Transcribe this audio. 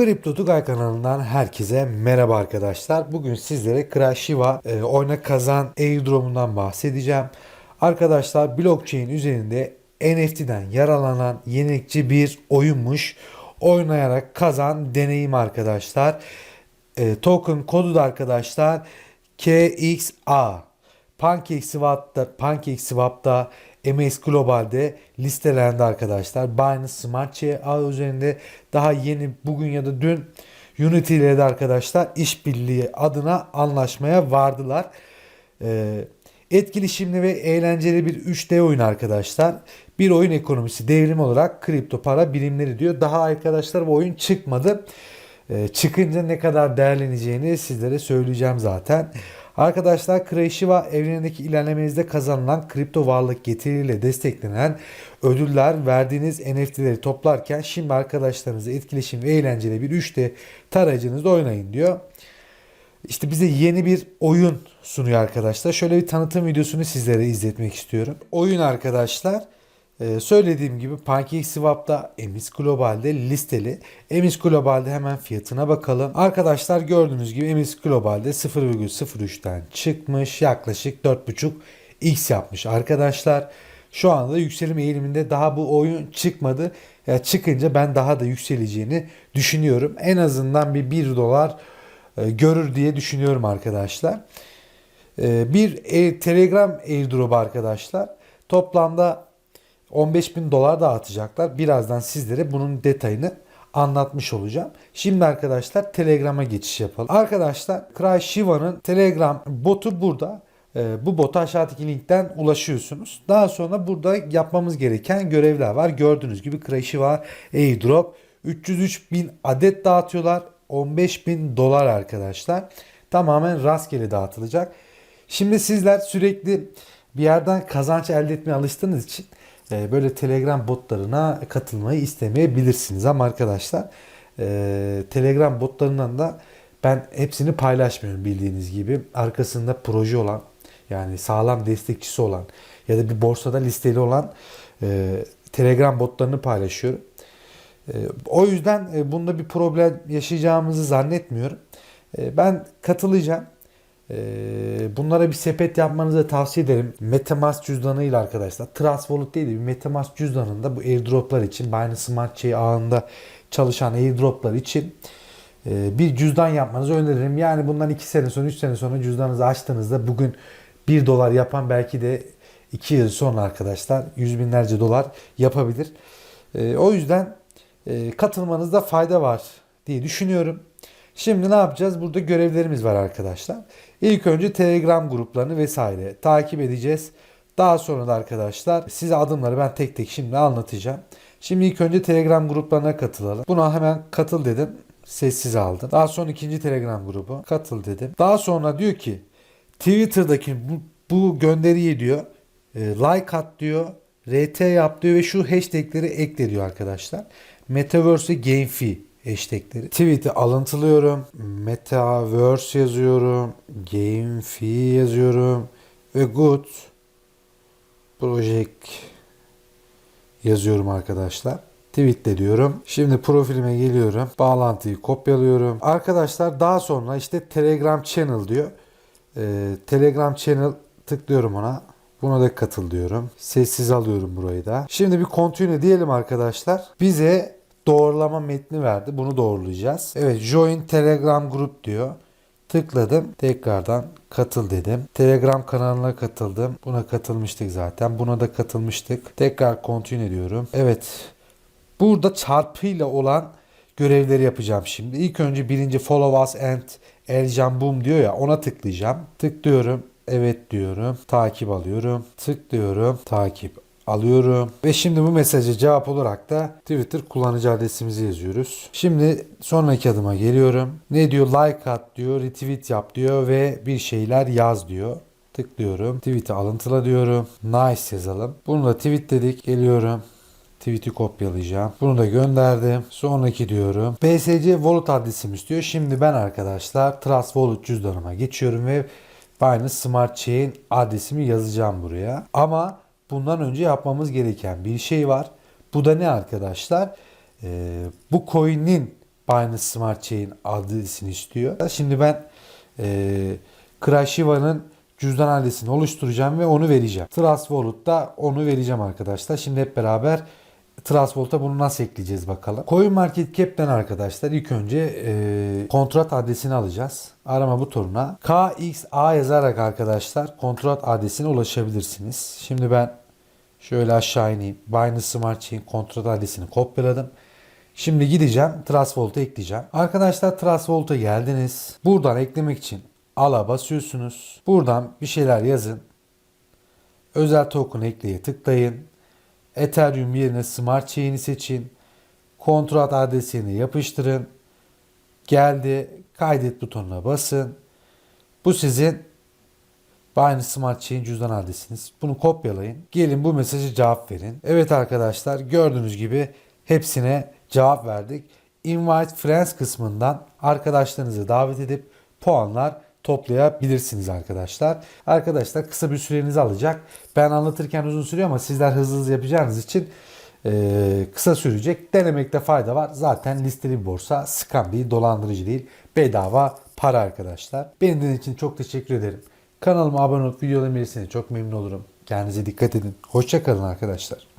Kripto Tugay kanalından herkese merhaba arkadaşlar. Bugün sizlere Krashiva e, oyna kazan airdrop'undan bahsedeceğim. Arkadaşlar blockchain üzerinde NFT'den yaralanan yenilikçi bir oyunmuş. Oynayarak kazan deneyim arkadaşlar. E, token kodu da arkadaşlar KXA. PancakeSwap'ta, PancakeSwap'ta MS Global'de listelendi arkadaşlar. Binance Smart Chain ağı üzerinde daha yeni bugün ya da dün Unity ile de arkadaşlar işbirliği adına anlaşmaya vardılar. Ee, etkileşimli ve eğlenceli bir 3D oyun arkadaşlar. Bir oyun ekonomisi devrim olarak kripto para birimleri diyor. Daha arkadaşlar bu oyun çıkmadı. Ee, çıkınca ne kadar değerleneceğini sizlere söyleyeceğim zaten. Arkadaşlar Kreşiva evrenindeki ilerlemenizde kazanılan kripto varlık getiriyle desteklenen ödüller verdiğiniz NFT'leri toplarken şimdi arkadaşlarınızla etkileşim ve eğlenceli bir 3D tarayıcınızda oynayın diyor. İşte bize yeni bir oyun sunuyor arkadaşlar. Şöyle bir tanıtım videosunu sizlere izletmek istiyorum. Oyun arkadaşlar ee, söylediğim gibi PancakeSwap'ta Emis Global'de listeli. Emis Global'de hemen fiyatına bakalım. Arkadaşlar gördüğünüz gibi Emis Global'de 0,03'ten çıkmış. Yaklaşık 4,5 X yapmış arkadaşlar. Şu anda yükselim eğiliminde daha bu oyun çıkmadı. Ya çıkınca ben daha da yükseleceğini düşünüyorum. En azından bir 1 dolar e, görür diye düşünüyorum arkadaşlar. E, bir e, Telegram airdrop arkadaşlar. Toplamda 15 bin dolar dağıtacaklar. Birazdan sizlere bunun detayını anlatmış olacağım. Şimdi arkadaşlar Telegram'a geçiş yapalım. Arkadaşlar Cry Shiva'nın Telegram botu burada. Ee, bu bota aşağıdaki linkten ulaşıyorsunuz. Daha sonra burada yapmamız gereken görevler var. Gördüğünüz gibi Cry Shiva airdrop 303 bin adet dağıtıyorlar. 15 bin dolar arkadaşlar. Tamamen rastgele dağıtılacak. Şimdi sizler sürekli bir yerden kazanç elde etmeye alıştığınız için e, böyle Telegram botlarına katılmayı istemeyebilirsiniz. Ama arkadaşlar e, Telegram botlarından da ben hepsini paylaşmıyorum bildiğiniz gibi. Arkasında proje olan yani sağlam destekçisi olan ya da bir borsada listeli olan e, Telegram botlarını paylaşıyorum. O yüzden bunda bir problem yaşayacağımızı zannetmiyorum. Ben katılacağım. Ee, bunlara bir sepet yapmanızı tavsiye ederim. Metamask cüzdanıyla arkadaşlar. Trust Wallet değil de bir Metamask cüzdanında bu airdroplar için Binance Smart Chain ağında çalışan airdroplar için e, bir cüzdan yapmanızı öneririm. Yani bundan 2 sene sonra 3 sene sonra cüzdanınızı açtığınızda bugün 1 dolar yapan belki de 2 yıl sonra arkadaşlar yüz binlerce dolar yapabilir. E, o yüzden e, katılmanızda fayda var diye düşünüyorum. Şimdi ne yapacağız? Burada görevlerimiz var arkadaşlar. İlk önce Telegram gruplarını vesaire takip edeceğiz. Daha sonra da arkadaşlar size adımları ben tek tek şimdi anlatacağım. Şimdi ilk önce Telegram gruplarına katılalım. Buna hemen katıl dedim. Sessiz aldım. Daha sonra ikinci Telegram grubu. Katıl dedim. Daha sonra diyor ki Twitter'daki bu, bu gönderiyi diyor e, like at diyor. RT yap diyor ve şu hashtagleri ekle diyor arkadaşlar. Metaverse ve GameFi hashtagleri. Tweet'i alıntılıyorum. Metaverse yazıyorum. GameFi yazıyorum. Ve Good Project yazıyorum arkadaşlar. Tweetle diyorum. Şimdi profilime geliyorum. Bağlantıyı kopyalıyorum. Arkadaşlar daha sonra işte Telegram Channel diyor. Ee, Telegram Channel tıklıyorum ona. Buna da katıl diyorum. Sessiz alıyorum burayı da. Şimdi bir continue diyelim arkadaşlar. Bize doğrulama metni verdi. Bunu doğrulayacağız. Evet join telegram group diyor. Tıkladım. Tekrardan katıl dedim. Telegram kanalına katıldım. Buna katılmıştık zaten. Buna da katılmıştık. Tekrar continue ediyorum. Evet. Burada çarpıyla olan görevleri yapacağım şimdi. İlk önce birinci follow us and El Jambum diyor ya ona tıklayacağım. Tıklıyorum. Evet diyorum. Takip alıyorum. Tıklıyorum. Takip alıyorum. Ve şimdi bu mesaja cevap olarak da Twitter kullanıcı adresimizi yazıyoruz. Şimdi sonraki adıma geliyorum. Ne diyor? Like at diyor, retweet yap diyor ve bir şeyler yaz diyor. Tıklıyorum. Tweet'i alıntıla diyorum. Nice yazalım. Bunu da tweet dedik. Geliyorum. Tweet'i kopyalayacağım. Bunu da gönderdim. Sonraki diyorum. BSC Wallet adresimi istiyor. Şimdi ben arkadaşlar Trust Wallet cüzdanıma geçiyorum ve Binance Smart Chain adresimi yazacağım buraya. Ama bundan önce yapmamız gereken bir şey var. Bu da ne arkadaşlar? Ee, bu coin'in Binance Smart Chain adresini istiyor. Şimdi ben e, Crashiva'nın cüzdan adresini oluşturacağım ve onu vereceğim. Trust Wallet'ta onu vereceğim arkadaşlar. Şimdi hep beraber Trust Wallet'a bunu nasıl ekleyeceğiz bakalım. Coin Market Cap'ten arkadaşlar ilk önce e, kontrat adresini alacağız. Arama butonuna KXA yazarak arkadaşlar kontrat adresine ulaşabilirsiniz. Şimdi ben şöyle aşağı ineyim. Binance Smart Chain kontrat adresini kopyaladım. Şimdi gideceğim Trust ekleyeceğim. Arkadaşlar Trust geldiniz. Buradan eklemek için ala basıyorsunuz. Buradan bir şeyler yazın. Özel token ekleye tıklayın. Ethereum yerine Smart Chain'i seçin. Kontrat adresini yapıştırın. Geldi. Kaydet butonuna basın. Bu sizin Binance Smart Chain cüzdan adresiniz. Bunu kopyalayın. Gelin bu mesajı cevap verin. Evet arkadaşlar gördüğünüz gibi hepsine cevap verdik. Invite Friends kısmından arkadaşlarınızı davet edip puanlar toplayabilirsiniz arkadaşlar. Arkadaşlar kısa bir sürenizi alacak. Ben anlatırken uzun sürüyor ama sizler hızlı hızlı yapacağınız için e, kısa sürecek. Denemekte fayda var. Zaten listeli bir borsa. Scam değil, dolandırıcı değil. Bedava para arkadaşlar. Beni için çok teşekkür ederim. Kanalıma abone olup videolarımı çok memnun olurum. Kendinize dikkat edin. Hoşçakalın arkadaşlar.